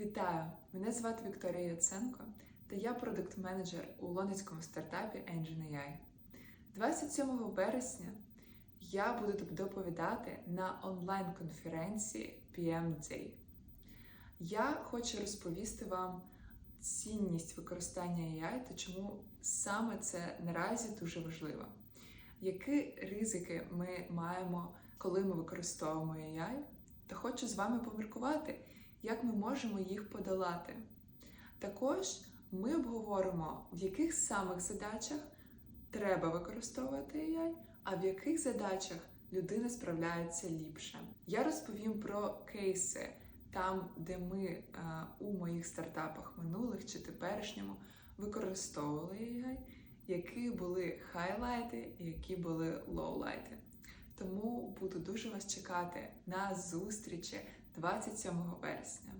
Вітаю! Мене звати Вікторія Яценко, та я продукт-менеджер у лондонському стартапі Engine AI. 27 вересня я буду доповідати на онлайн-конференції PM Day. Я хочу розповісти вам цінність використання AI та чому саме це наразі дуже важливо. Які ризики ми маємо, коли ми використовуємо AI, та хочу з вами поміркувати, як ми можемо їх подолати. Також ми обговоримо, в яких самих задачах треба використовувати AI, а в яких задачах людина справляється ліпше. Я розповім про кейси там, де ми е, у моїх стартапах минулих чи теперішньому використовували AI, які були хайлайти які були лоулайти. Тому буду дуже вас чекати на зустрічі 27 вересня.